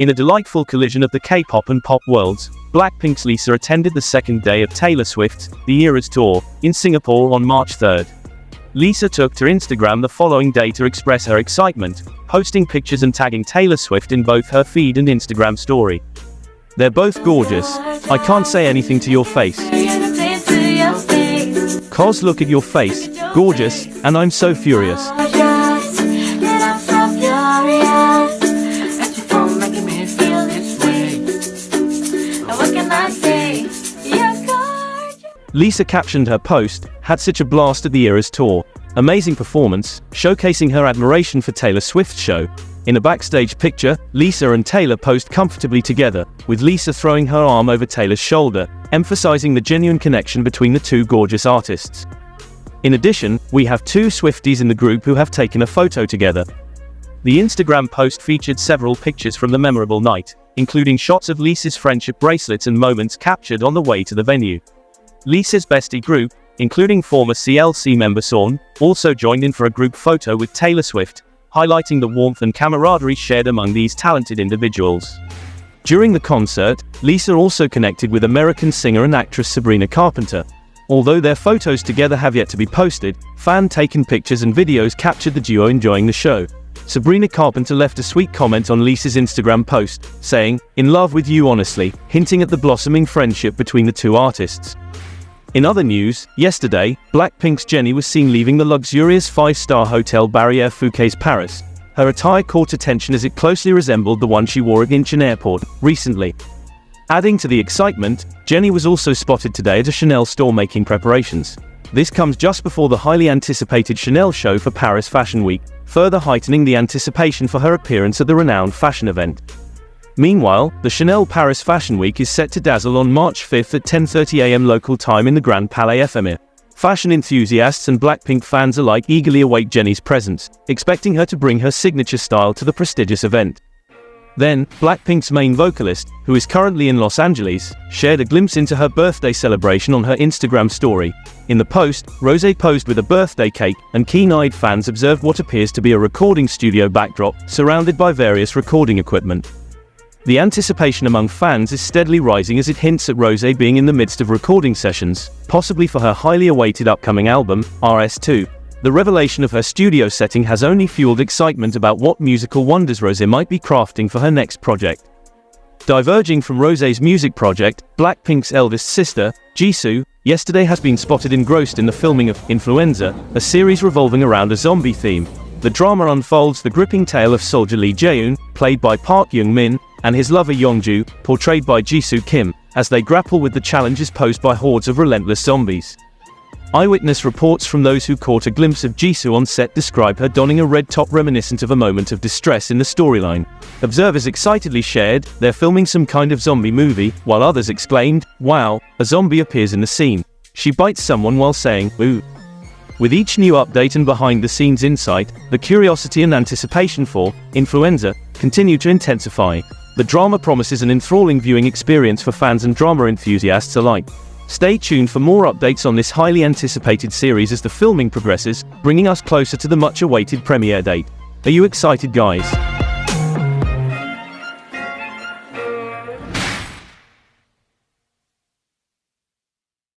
In a delightful collision of the K-pop and pop worlds, Blackpink's Lisa attended the second day of Taylor Swift's The Eras Tour in Singapore on March 3rd. Lisa took to Instagram the following day to express her excitement, posting pictures and tagging Taylor Swift in both her feed and Instagram story. They're both gorgeous. I can't say anything to your face. Cause look at your face, gorgeous, and I'm so furious. Lisa captioned her post, had such a blast at the Eras tour. Amazing performance, showcasing her admiration for Taylor Swift's show. In a backstage picture, Lisa and Taylor posed comfortably together, with Lisa throwing her arm over Taylor's shoulder, emphasizing the genuine connection between the two gorgeous artists. In addition, we have two Swifties in the group who have taken a photo together. The Instagram post featured several pictures from the memorable night, including shots of Lisa's friendship bracelets and moments captured on the way to the venue. Lisa's bestie group, including former CLC member Sean, also joined in for a group photo with Taylor Swift, highlighting the warmth and camaraderie shared among these talented individuals. During the concert, Lisa also connected with American singer and actress Sabrina Carpenter. Although their photos together have yet to be posted, fan-taken pictures and videos captured the duo enjoying the show. Sabrina Carpenter left a sweet comment on Lisa's Instagram post, saying, In love with you honestly, hinting at the blossoming friendship between the two artists. In other news, yesterday, Blackpink's Jennie was seen leaving the luxurious five-star hotel Barrière Fouquet's Paris. Her attire caught attention as it closely resembled the one she wore at Incheon Airport recently. Adding to the excitement, Jennie was also spotted today at a Chanel store making preparations. This comes just before the highly anticipated Chanel show for Paris Fashion Week, further heightening the anticipation for her appearance at the renowned fashion event. Meanwhile, the Chanel Paris Fashion Week is set to dazzle on March 5th at 10:30 a.m. local time in the Grand Palais Éphémère. Fashion enthusiasts and Blackpink fans alike eagerly await Jennie's presence, expecting her to bring her signature style to the prestigious event. Then, Blackpink's main vocalist, who is currently in Los Angeles, shared a glimpse into her birthday celebration on her Instagram story. In the post, Rosé posed with a birthday cake, and keen-eyed fans observed what appears to be a recording studio backdrop, surrounded by various recording equipment. The anticipation among fans is steadily rising as it hints at Rosé being in the midst of recording sessions, possibly for her highly awaited upcoming album, RS2. The revelation of her studio setting has only fueled excitement about what musical wonders Rosé might be crafting for her next project. Diverging from Rosé's music project, Blackpink's eldest sister, Jisoo, yesterday has been spotted engrossed in the filming of Influenza, a series revolving around a zombie theme. The drama unfolds the gripping tale of soldier Lee Jae-eun, played by Park Young-min, and his lover Yongju, portrayed by Jisoo Kim, as they grapple with the challenges posed by hordes of relentless zombies. Eyewitness reports from those who caught a glimpse of Jisoo on set describe her donning a red top reminiscent of a moment of distress in the storyline. Observers excitedly shared, they're filming some kind of zombie movie, while others exclaimed, wow, a zombie appears in the scene. She bites someone while saying, ooh. With each new update and behind the scenes insight, the curiosity and anticipation for Influenza continue to intensify. The drama promises an enthralling viewing experience for fans and drama enthusiasts alike. Stay tuned for more updates on this highly anticipated series as the filming progresses, bringing us closer to the much awaited premiere date. Are you excited, guys?